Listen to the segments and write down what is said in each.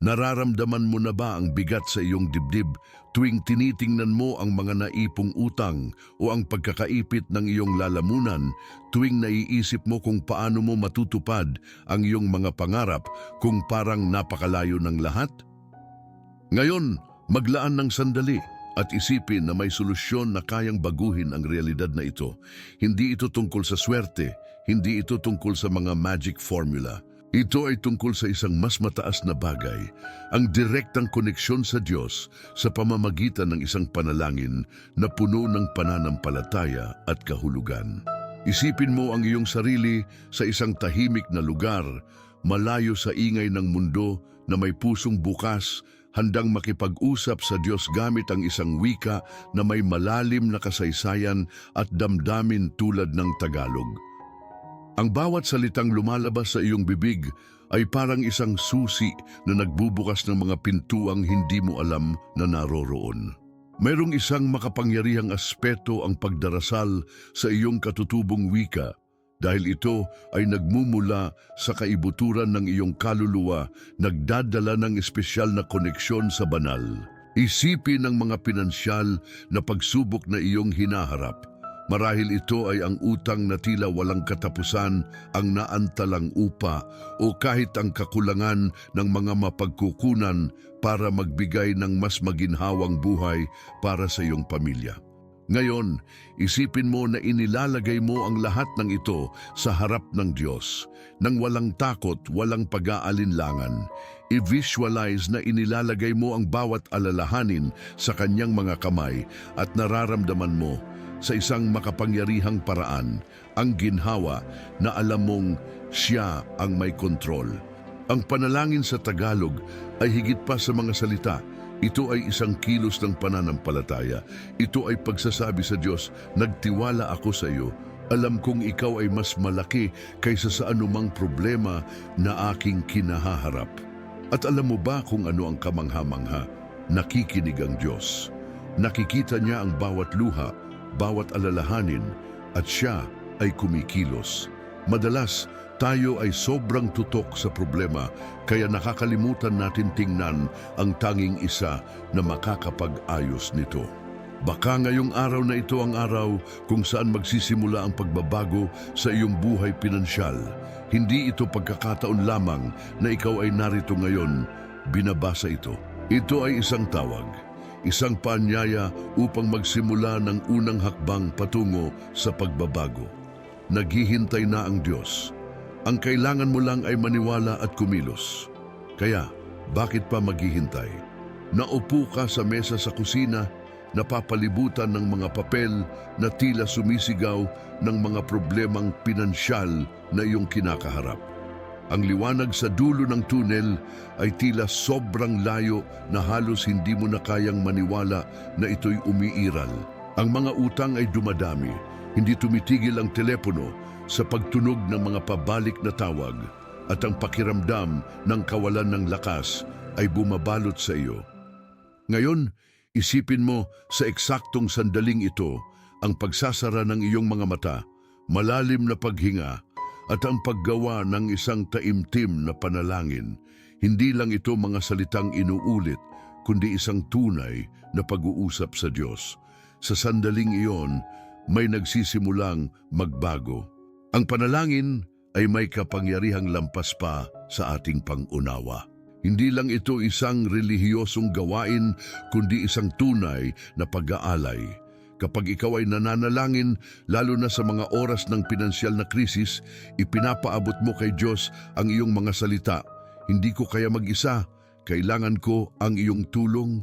Nararamdaman mo na ba ang bigat sa iyong dibdib tuwing tinitingnan mo ang mga naipong utang o ang pagkakaipit ng iyong lalamunan tuwing naiisip mo kung paano mo matutupad ang iyong mga pangarap kung parang napakalayo ng lahat? Ngayon, maglaan ng sandali at isipin na may solusyon na kayang baguhin ang realidad na ito. Hindi ito tungkol sa swerte, hindi ito tungkol sa mga magic formula. Ito ay tungkol sa isang mas mataas na bagay, ang direktang koneksyon sa Diyos sa pamamagitan ng isang panalangin na puno ng pananampalataya at kahulugan. Isipin mo ang iyong sarili sa isang tahimik na lugar, malayo sa ingay ng mundo na may pusong bukas, handang makipag-usap sa Diyos gamit ang isang wika na may malalim na kasaysayan at damdamin tulad ng Tagalog. Ang bawat salitang lumalabas sa iyong bibig ay parang isang susi na nagbubukas ng mga pintuang hindi mo alam na naroroon. Mayroong isang makapangyarihang aspeto ang pagdarasal sa iyong katutubong wika dahil ito ay nagmumula sa kaibuturan ng iyong kaluluwa, nagdadala ng espesyal na koneksyon sa banal. Isipin ang mga pinansyal na pagsubok na iyong hinaharap. Marahil ito ay ang utang na tila walang katapusan, ang naantalang upa, o kahit ang kakulangan ng mga mapagkukunan para magbigay ng mas maginhawang buhay para sa iyong pamilya. Ngayon, isipin mo na inilalagay mo ang lahat ng ito sa harap ng Diyos, nang walang takot, walang pag-aalinlangan. I-visualize na inilalagay mo ang bawat alalahanin sa kanyang mga kamay at nararamdaman mo sa isang makapangyarihang paraan ang ginhawa na alam mong siya ang may kontrol. Ang panalangin sa Tagalog ay higit pa sa mga salita. Ito ay isang kilos ng pananampalataya. Ito ay pagsasabi sa Diyos, nagtiwala ako sa iyo. Alam kong ikaw ay mas malaki kaysa sa anumang problema na aking kinahaharap. At alam mo ba kung ano ang kamangha-mangha? Nakikinig ang Diyos. Nakikita niya ang bawat luha, bawat alalahanin, at siya ay kumikilos. Madalas, tayo ay sobrang tutok sa problema kaya nakakalimutan natin tingnan ang tanging isa na makakapag-ayos nito. Baka ngayong araw na ito ang araw kung saan magsisimula ang pagbabago sa iyong buhay pinansyal. Hindi ito pagkakataon lamang na ikaw ay narito ngayon, binabasa ito. Ito ay isang tawag, isang paanyaya upang magsimula ng unang hakbang patungo sa pagbabago. Naghihintay na ang Diyos. Ang kailangan mo lang ay maniwala at kumilos. Kaya, bakit pa maghihintay? Naupo ka sa mesa sa kusina, napapalibutan ng mga papel na tila sumisigaw ng mga problemang pinansyal na iyong kinakaharap. Ang liwanag sa dulo ng tunnel ay tila sobrang layo na halos hindi mo na kayang maniwala na ito'y umiiral. Ang mga utang ay dumadami, hindi tumitigil ang telepono sa pagtunog ng mga pabalik na tawag at ang pakiramdam ng kawalan ng lakas ay bumabalot sa iyo. Ngayon, isipin mo sa eksaktong sandaling ito ang pagsasara ng iyong mga mata, malalim na paghinga, at ang paggawa ng isang taimtim na panalangin. Hindi lang ito mga salitang inuulit, kundi isang tunay na pag-uusap sa Diyos. Sa sandaling iyon, may nagsisimulang magbago. Ang panalangin ay may kapangyarihang lampas pa sa ating pangunawa. Hindi lang ito isang relihiyosong gawain, kundi isang tunay na pag-aalay. Kapag ikaw ay nananalangin, lalo na sa mga oras ng pinansyal na krisis, ipinapaabot mo kay Diyos ang iyong mga salita. Hindi ko kaya mag-isa, kailangan ko ang iyong tulong.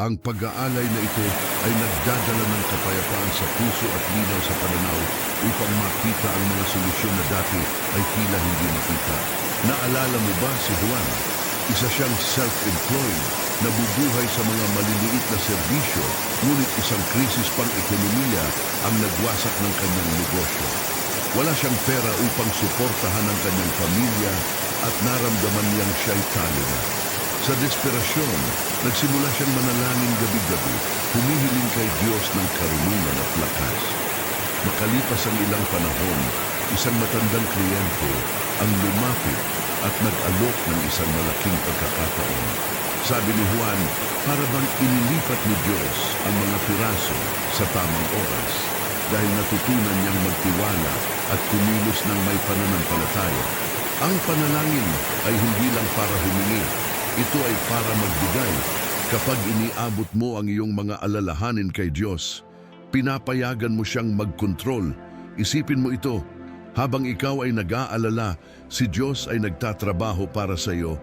Ang pag-aalay na ito ay nagdadala ng kapayapaan sa puso at linaw sa pananaw upang makita ang mga solusyon na dati ay tila hindi makita. Naalala mo ba si Juan? Isa siyang self-employed, nabubuhay sa mga maliliit na serbisyo, ngunit isang krisis pang ekonomiya ang nagwasak ng kanyang negosyo. Wala siyang pera upang suportahan ang kanyang pamilya at naramdaman niyang siya'y talo. Sa desperasyon, nagsimula siyang manalangin gabi-gabi, humihiling kay Diyos ng karunungan at lakas. Makalipas ang ilang panahon, isang matandang kliyente ang lumapit at nag-alok ng isang malaking pagkakataon. Sabi ni Juan, para bang inilipat ni Diyos ang mga piraso sa tamang oras dahil natutunan niyang magtiwala at kumilos ng may pananampalataya. Ang panalangin ay hindi lang para humingi, ito ay para magbigay. Kapag iniabot mo ang iyong mga alalahanin kay Diyos, pinapayagan mo siyang magkontrol. Isipin mo ito, habang ikaw ay nag-aalala, si Diyos ay nagtatrabaho para sa iyo.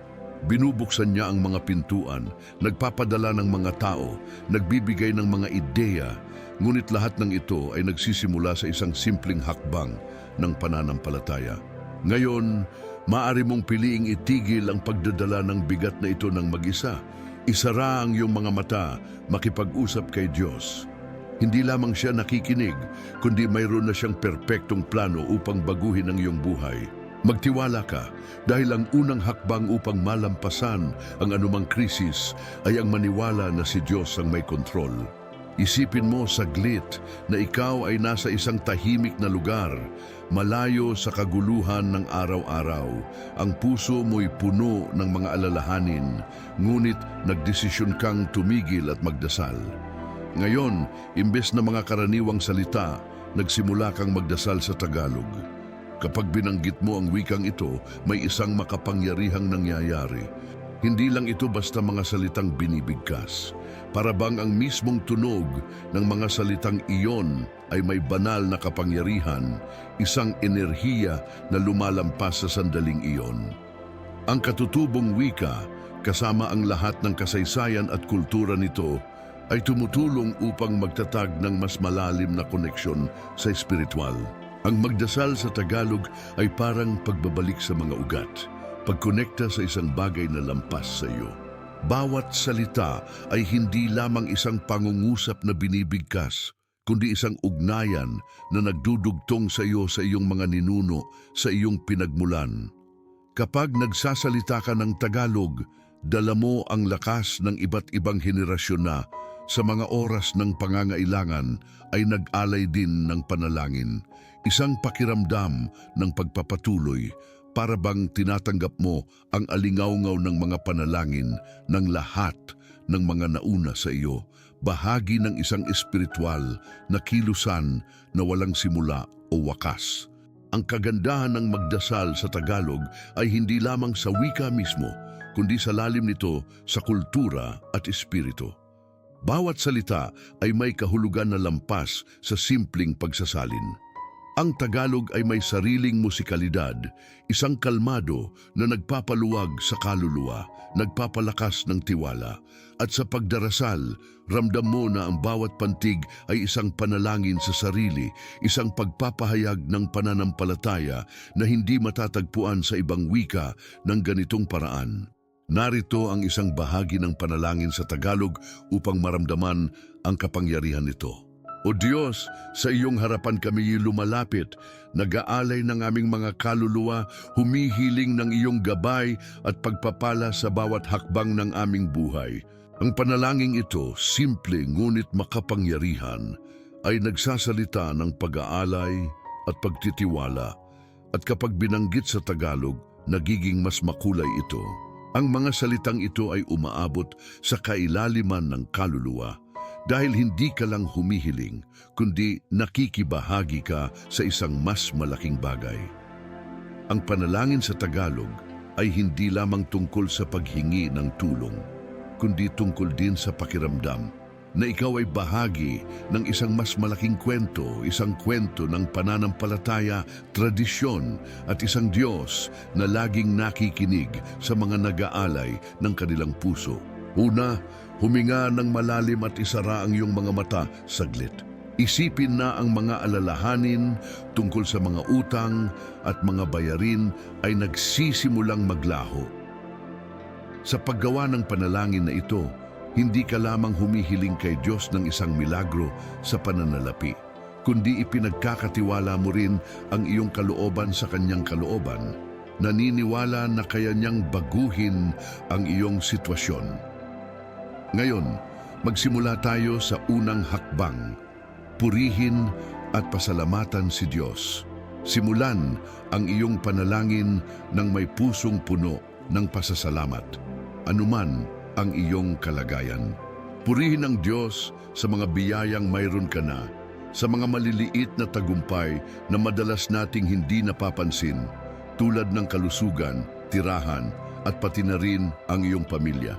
Binubuksan niya ang mga pintuan, nagpapadala ng mga tao, nagbibigay ng mga ideya, ngunit lahat ng ito ay nagsisimula sa isang simpleng hakbang ng pananampalataya. Ngayon, maaari mong piliing itigil ang pagdadala ng bigat na ito ng mag-isa. Isara ang iyong mga mata, makipag-usap kay Diyos. Hindi lamang siya nakikinig, kundi mayroon na siyang perpektong plano upang baguhin ang iyong buhay. Magtiwala ka dahil ang unang hakbang upang malampasan ang anumang krisis ay ang maniwala na si Diyos ang may kontrol. Isipin mo saglit na ikaw ay nasa isang tahimik na lugar, malayo sa kaguluhan ng araw-araw. Ang puso mo'y puno ng mga alalahanin, ngunit nagdesisyon kang tumigil at magdasal. Ngayon, imbes na mga karaniwang salita, nagsimula kang magdasal sa Tagalog. Kapag binanggit mo ang wikang ito, may isang makapangyarihang nangyayari. Hindi lang ito basta mga salitang binibigkas. Para bang ang mismong tunog ng mga salitang iyon ay may banal na kapangyarihan, isang enerhiya na lumalampas sa sandaling iyon. Ang katutubong wika, kasama ang lahat ng kasaysayan at kultura nito, ay tumutulong upang magtatag ng mas malalim na koneksyon sa espiritual. Ang magdasal sa Tagalog ay parang pagbabalik sa mga ugat, pagkonekta sa isang bagay na lampas sa iyo. Bawat salita ay hindi lamang isang pangungusap na binibigkas, kundi isang ugnayan na nagdudugtong sa iyo sa iyong mga ninuno, sa iyong pinagmulan. Kapag nagsasalita ka ng Tagalog, dala mo ang lakas ng iba't ibang henerasyon na sa mga oras ng pangangailangan ay nag-alay din ng panalangin. Isang pakiramdam ng pagpapatuloy para bang tinatanggap mo ang alingawngaw ng mga panalangin ng lahat ng mga nauna sa iyo, bahagi ng isang espiritual na kilusan na walang simula o wakas. Ang kagandahan ng magdasal sa Tagalog ay hindi lamang sa wika mismo, kundi sa lalim nito sa kultura at espiritu. Bawat salita ay may kahulugan na lampas sa simpleng pagsasalin. Ang Tagalog ay may sariling musikalidad, isang kalmado na nagpapaluwag sa kaluluwa, nagpapalakas ng tiwala. At sa pagdarasal, ramdam mo na ang bawat pantig ay isang panalangin sa sarili, isang pagpapahayag ng pananampalataya na hindi matatagpuan sa ibang wika ng ganitong paraan. Narito ang isang bahagi ng panalangin sa Tagalog upang maramdaman ang kapangyarihan nito. O Diyos, sa iyong harapan kami lumalapit, nag-aalay ng aming mga kaluluwa, humihiling ng iyong gabay at pagpapala sa bawat hakbang ng aming buhay. Ang panalangin ito, simple ngunit makapangyarihan, ay nagsasalita ng pag-aalay at pagtitiwala. At kapag binanggit sa Tagalog, nagiging mas makulay ito. Ang mga salitang ito ay umaabot sa kailaliman ng kaluluwa dahil hindi ka lang humihiling, kundi nakikibahagi ka sa isang mas malaking bagay. Ang panalangin sa Tagalog ay hindi lamang tungkol sa paghingi ng tulong, kundi tungkol din sa pakiramdam na ikaw ay bahagi ng isang mas malaking kwento, isang kwento ng pananampalataya, tradisyon at isang Diyos na laging nakikinig sa mga nag-aalay ng kanilang puso. Una, huminga ng malalim at isara ang iyong mga mata saglit. Isipin na ang mga alalahanin tungkol sa mga utang at mga bayarin ay nagsisimulang maglaho. Sa paggawa ng panalangin na ito, hindi ka lamang humihiling kay Diyos ng isang milagro sa pananalapi, kundi ipinagkakatiwala mo rin ang iyong kalooban sa kanyang kalooban. Naniniwala na kaya niyang baguhin ang iyong sitwasyon. Ngayon, magsimula tayo sa unang hakbang. Purihin at pasalamatan si Diyos. Simulan ang iyong panalangin ng may pusong puno ng pasasalamat, anuman ang iyong kalagayan. Purihin ang Diyos sa mga biyayang mayroon ka na, sa mga maliliit na tagumpay na madalas nating hindi napapansin, tulad ng kalusugan, tirahan, at pati na rin ang iyong pamilya.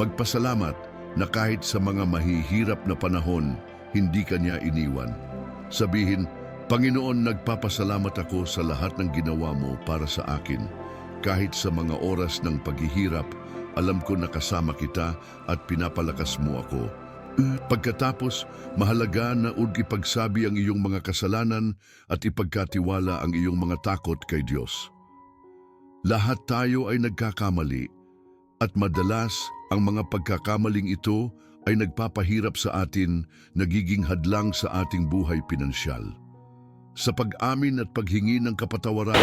Magpasalamat na kahit sa mga mahihirap na panahon, hindi ka niya iniwan. Sabihin, Panginoon, nagpapasalamat ako sa lahat ng ginawa mo para sa akin. Kahit sa mga oras ng paghihirap, alam ko na kasama kita at pinapalakas mo ako. Pagkatapos, mahalaga na ug ipagsabi ang iyong mga kasalanan at ipagkatiwala ang iyong mga takot kay Diyos. Lahat tayo ay nagkakamali at madalas ang mga pagkakamaling ito ay nagpapahirap sa atin, nagiging hadlang sa ating buhay pinansyal. Sa pag-amin at paghingi ng kapatawaran,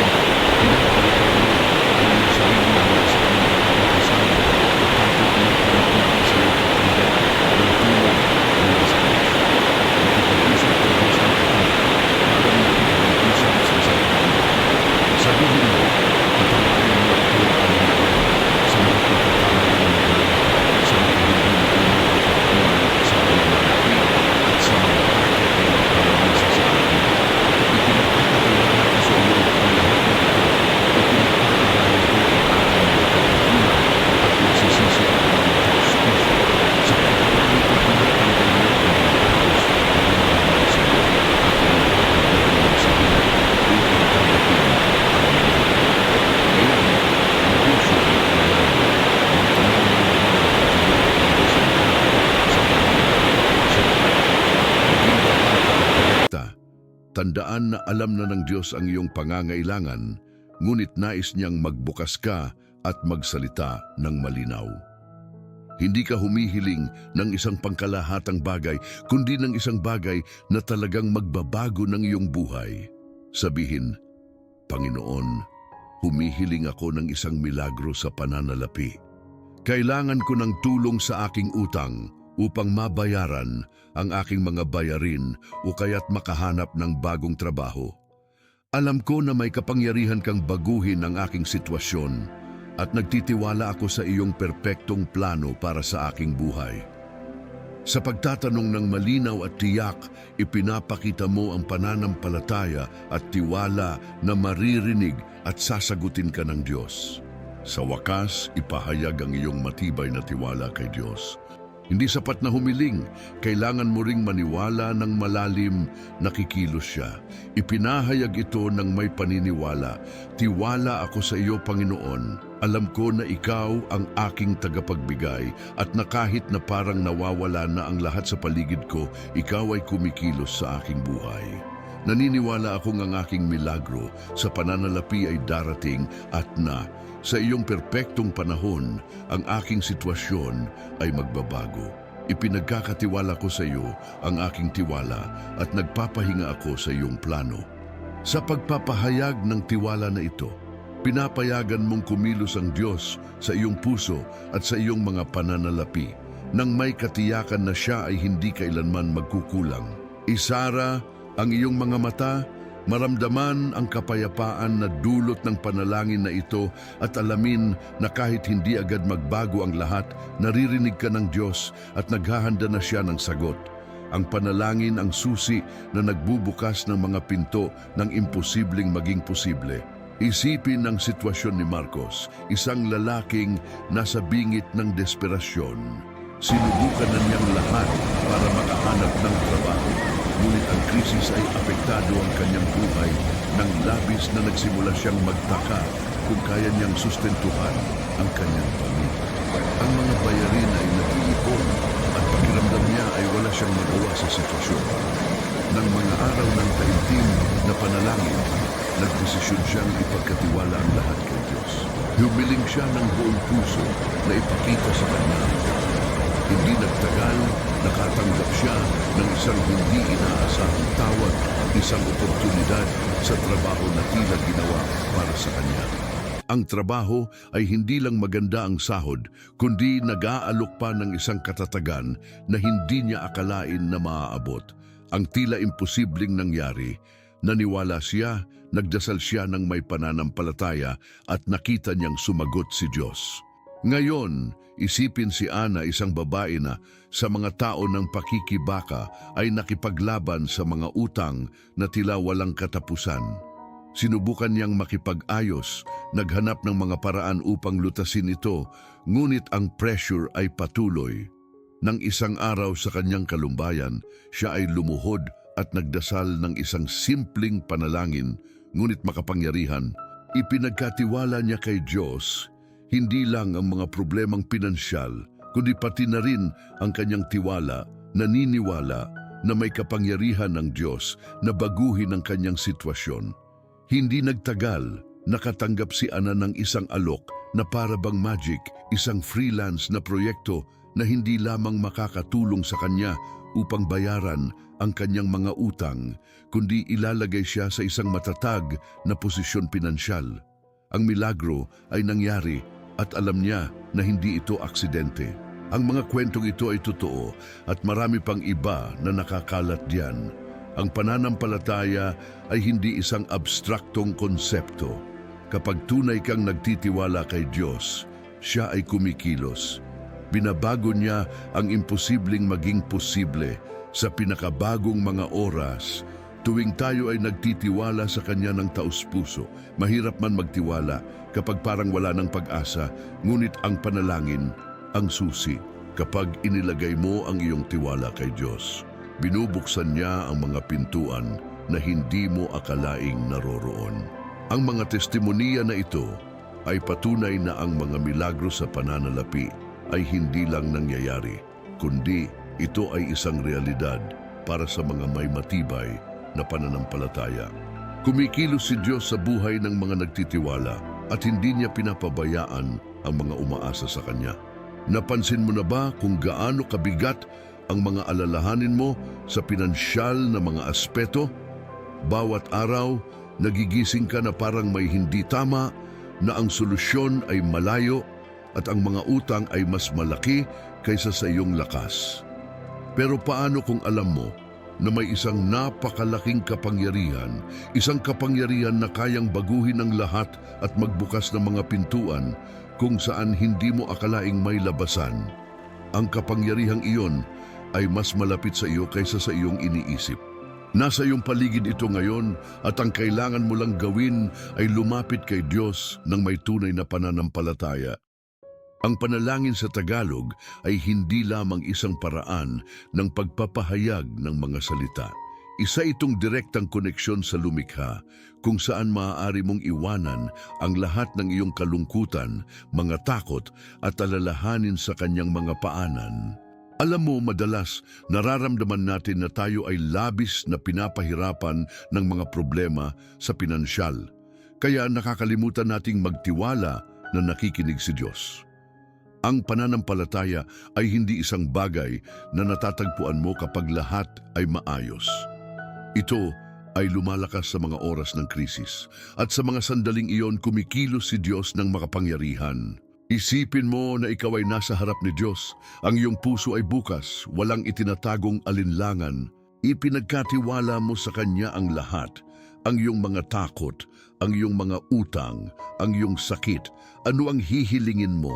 Sabihin mo, patawarin mo ako Panginoon, sa mga pagkakamali ko, sa mga hindi ko sa pagkakamali at sa mga bakit na nagparamisa sa akin. Ipinagpapatiwala ko sa iyo ang lahat ng ito. Ipinagpapatiwala ko ang aking pagkakamali at nagsisisi ako ng taus-puso sa pagkakamali ko pinatanggal mo ang mga taus na ginawa sa iyo at pinagpapatiwala mo sa iyo upang tanggapin ngayon, ang puso ay kailangan. Tandaan na alam na ng Diyos ang iyong pangangailangan, ngunit nais niyang magbukas ka at magsalita ng malinaw. Hindi ka humihiling ng isang pangkalahatang bagay, kundi ng isang bagay na talagang magbabago ng iyong buhay. Sabihin, Panginoon, humihiling ako ng isang milagro sa pananalapi. Kailangan ko ng tulong sa aking utang upang mabayaran ang aking mga bayarin o kaya't makahanap ng bagong trabaho. Alam ko na may kapangyarihan kang baguhin ang aking sitwasyon at nagtitiwala ako sa iyong perpektong plano para sa aking buhay. Sa pagtatanong ng malinaw at tiyak, ipinapakita mo ang pananampalataya at tiwala na maririnig at sasagutin ka ng Diyos. Sa wakas, ipahayag ang iyong matibay na tiwala kay Diyos. Hindi sapat na humiling, kailangan mo ring maniwala ng malalim na kikilos siya. Ipinahayag ito ng may paniniwala. Tiwala ako sa iyo, Panginoon. Alam ko na ikaw ang aking tagapagbigay at na kahit na parang nawawala na ang lahat sa paligid ko, ikaw ay kumikilos sa aking buhay. Naniniwala akong ang aking milagro sa pananalapi ay darating at na sa iyong perpektong panahon, ang aking sitwasyon ay magbabago. Ipinagkakatiwala ko sa iyo ang aking tiwala at nagpapahinga ako sa iyong plano. Sa pagpapahayag ng tiwala na ito, pinapayagan mong kumilos ang Diyos sa iyong puso at sa iyong mga pananalapi nang may katiyakan na siya ay hindi kailanman magkukulang. Isara ang iyong mga mata Maramdaman ang kapayapaan na dulot ng panalangin na ito at alamin na kahit hindi agad magbago ang lahat, naririnig ka ng Diyos at naghahanda na siya ng sagot. Ang panalangin ang susi na nagbubukas ng mga pinto ng imposibleng maging posible. Isipin ang sitwasyon ni Marcos, isang lalaking nasa bingit ng desperasyon. Sinubukan na niyang lahat para makahanap ng trabaho. Ngunit ang krisis ay apektado ang kanyang buhay nang labis na nagsimula siyang magtaka kung kaya niyang sustentuhan ang kanyang pamilya. Ang mga bayarin ay nag-iipon at pakiramdam niya ay wala siyang magawa sa sitwasyon. Nang mga araw ng taimtim na panalangin, nagdesisyon siyang ipagkatiwala ang lahat kay Diyos. Humiling siya ng buong puso na ipakita sa kanya hindi nagtagal, nakatanggap siya ng isang hindi inaasahang tawag, isang oportunidad sa trabaho na tila ginawa para sa kanya. Ang trabaho ay hindi lang maganda ang sahod, kundi nag-aalok pa ng isang katatagan na hindi niya akalain na maaabot. Ang tila imposibleng nangyari, Naniwala siya, nagdasal siya ng may pananampalataya at nakita niyang sumagot si Diyos. Ngayon, isipin si Ana isang babae na sa mga tao ng pakikibaka ay nakipaglaban sa mga utang na tila walang katapusan. Sinubukan niyang makipag-ayos, naghanap ng mga paraan upang lutasin ito, ngunit ang pressure ay patuloy. Nang isang araw sa kanyang kalumbayan, siya ay lumuhod at nagdasal ng isang simpleng panalangin, ngunit makapangyarihan. Ipinagkatiwala niya kay Diyos, hindi lang ang mga problemang pinansyal, kundi pati na rin ang kanyang tiwala, naniniwala na may kapangyarihan ng Diyos na baguhin ang kanyang sitwasyon. Hindi nagtagal, nakatanggap si Ana ng isang alok na para magic, isang freelance na proyekto na hindi lamang makakatulong sa kanya upang bayaran ang kanyang mga utang, kundi ilalagay siya sa isang matatag na posisyon pinansyal. Ang milagro ay nangyari at alam niya na hindi ito aksidente. Ang mga kwentong ito ay totoo at marami pang iba na nakakalat diyan. Ang pananampalataya ay hindi isang abstraktong konsepto. Kapag tunay kang nagtitiwala kay Diyos, siya ay kumikilos. Binabago niya ang imposibleng maging posible sa pinakabagong mga oras. Tuwing tayo ay nagtitiwala sa Kanya ng taus-puso, mahirap man magtiwala kapag parang wala ng pag-asa, ngunit ang panalangin, ang susi, kapag inilagay mo ang iyong tiwala kay Diyos. Binubuksan niya ang mga pintuan na hindi mo akalaing naroroon. Ang mga testimonya na ito ay patunay na ang mga milagro sa pananalapi ay hindi lang nangyayari, kundi ito ay isang realidad para sa mga may matibay na pananampalataya. Kumikilos si Diyos sa buhay ng mga nagtitiwala at hindi niya pinapabayaan ang mga umaasa sa Kanya. Napansin mo na ba kung gaano kabigat ang mga alalahanin mo sa pinansyal na mga aspeto? Bawat araw, nagigising ka na parang may hindi tama, na ang solusyon ay malayo at ang mga utang ay mas malaki kaysa sa iyong lakas. Pero paano kung alam mo na may isang napakalaking kapangyarihan, isang kapangyarihan na kayang baguhin ang lahat at magbukas ng mga pintuan kung saan hindi mo akalaing may labasan? Ang kapangyarihang iyon ay mas malapit sa iyo kaysa sa iyong iniisip. Nasa iyong paligid ito ngayon at ang kailangan mo lang gawin ay lumapit kay Diyos ng may tunay na pananampalataya. Ang panalangin sa Tagalog ay hindi lamang isang paraan ng pagpapahayag ng mga salita. Isa itong direktang koneksyon sa lumikha kung saan maaari mong iwanan ang lahat ng iyong kalungkutan, mga takot at alalahanin sa kanyang mga paanan. Alam mo, madalas nararamdaman natin na tayo ay labis na pinapahirapan ng mga problema sa pinansyal. Kaya nakakalimutan nating magtiwala na nakikinig si Diyos. Ang pananampalataya ay hindi isang bagay na natatagpuan mo kapag lahat ay maayos. Ito ay lumalakas sa mga oras ng krisis at sa mga sandaling iyon kumikilos si Diyos ng makapangyarihan. Isipin mo na ikaw ay nasa harap ni Diyos. Ang iyong puso ay bukas, walang itinatagong alinlangan. Ipinagkatiwala mo sa Kanya ang lahat, ang iyong mga takot, ang iyong mga utang, ang iyong sakit. Ano ang hihilingin mo?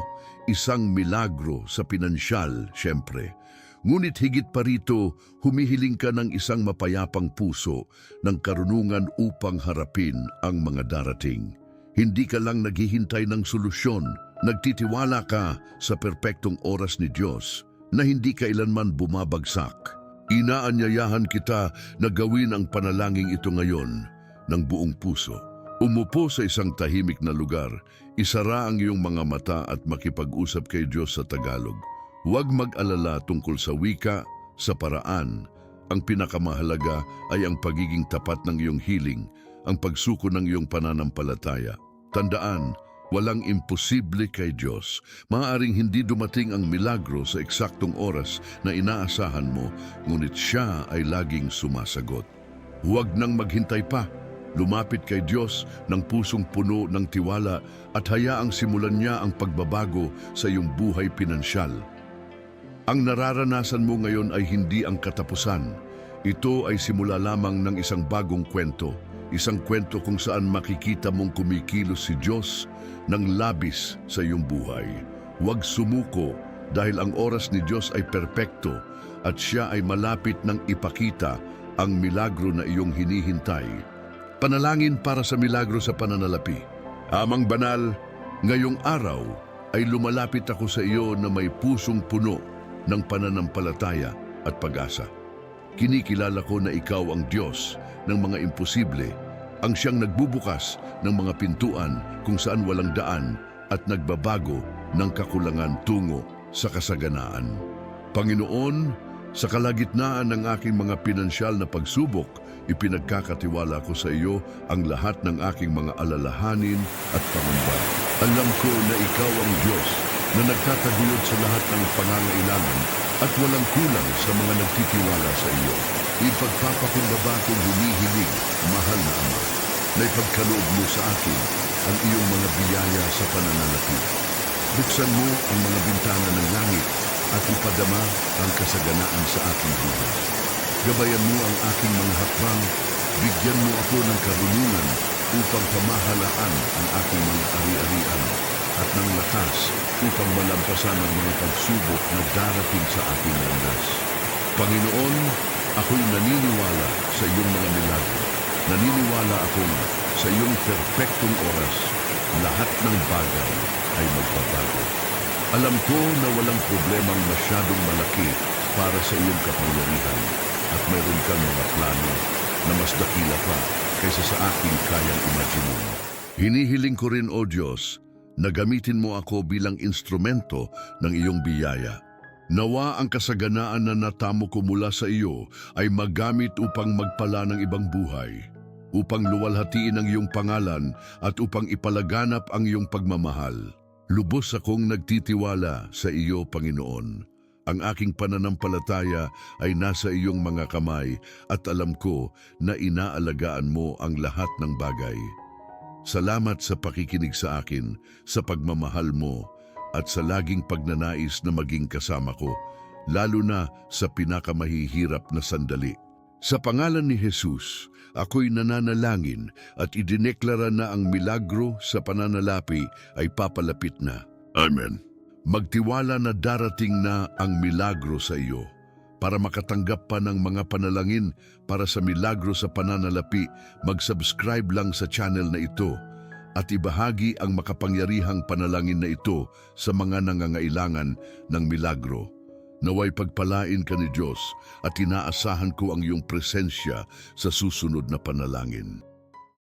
Isang milagro sa pinansyal, syempre. Ngunit higit pa rito, humihiling ka ng isang mapayapang puso ng karunungan upang harapin ang mga darating. Hindi ka lang naghihintay ng solusyon, nagtitiwala ka sa perpektong oras ni Diyos na hindi kailanman bumabagsak. Inaanyayahan kita na gawin ang panalangin ito ngayon ng buong puso. Umupo sa isang tahimik na lugar, isara ang iyong mga mata at makipag-usap kay Diyos sa Tagalog. Huwag mag-alala tungkol sa wika, sa paraan. Ang pinakamahalaga ay ang pagiging tapat ng iyong hiling, ang pagsuko ng iyong pananampalataya. Tandaan, walang imposible kay Diyos. Maaaring hindi dumating ang milagro sa eksaktong oras na inaasahan mo, ngunit siya ay laging sumasagot. Huwag nang maghintay pa. Lumapit kay Diyos ng pusong puno ng tiwala at hayaang simulan niya ang pagbabago sa iyong buhay pinansyal. Ang nararanasan mo ngayon ay hindi ang katapusan. Ito ay simula lamang ng isang bagong kwento. Isang kwento kung saan makikita mong kumikilos si Diyos ng labis sa iyong buhay. Huwag sumuko dahil ang oras ni Diyos ay perpekto at siya ay malapit ng ipakita ang milagro na iyong hinihintay. Panalangin para sa milagro sa pananalapi. Amang banal, ngayong araw ay lumalapit ako sa iyo na may pusong puno ng pananampalataya at pag-asa. Kinikilala ko na ikaw ang Diyos ng mga imposible, ang siyang nagbubukas ng mga pintuan kung saan walang daan at nagbabago ng kakulangan tungo sa kasaganaan. Panginoon, sa kalagitnaan ng aking mga pinansyal na pagsubok, ipinagkakatiwala ko sa iyo ang lahat ng aking mga alalahanin at pangamba. Alam ko na ikaw ang Diyos na nagtataguyod sa lahat ng pangangailangan at walang kulang sa mga nagtitiwala sa iyo. Ipagpapakumbaba kong humihiling, mahal na Ama, na ipagkaloob mo sa akin ang iyong mga biyaya sa pananalapi. Buksan mo ang mga bintana ng langit at ipadama ang kasaganaan sa aking buhay. Gabayan mo ang aking mga hakbang, bigyan mo ako ng karunungan upang pamahalaan ang aking mga ari-arian at ng lakas upang malampasan ang mga pagsubok na darating sa aking landas. Panginoon, ako'y naniniwala sa iyong mga milagro. Naniniwala akong sa iyong perpektong oras, lahat ng bagay ay magbabago. Alam ko na walang problemang masyadong malaki para sa iyong kapangyarihan at mayroon kang mga plano na mas dakila pa kaysa sa aking kayang imaginin. Hinihiling ko rin, O Diyos, na gamitin mo ako bilang instrumento ng iyong biyaya. Nawa ang kasaganaan na natamo ko mula sa iyo ay magamit upang magpala ng ibang buhay, upang luwalhatiin ang iyong pangalan at upang ipalaganap ang iyong pagmamahal. Lubos akong nagtitiwala sa iyo, Panginoon. Ang aking pananampalataya ay nasa iyong mga kamay at alam ko na inaalagaan mo ang lahat ng bagay. Salamat sa pakikinig sa akin, sa pagmamahal mo, at sa laging pagnanais na maging kasama ko, lalo na sa pinakamahihirap na sandali. Sa pangalan ni Jesus, ako'y nananalangin at idineklara na ang milagro sa pananalapi ay papalapit na. Amen. Magtiwala na darating na ang milagro sa iyo. Para makatanggap pa ng mga panalangin para sa milagro sa pananalapi, mag-subscribe lang sa channel na ito at ibahagi ang makapangyarihang panalangin na ito sa mga nangangailangan ng milagro. Naway pagpalain ka ni Diyos at inaasahan ko ang iyong presensya sa susunod na panalangin.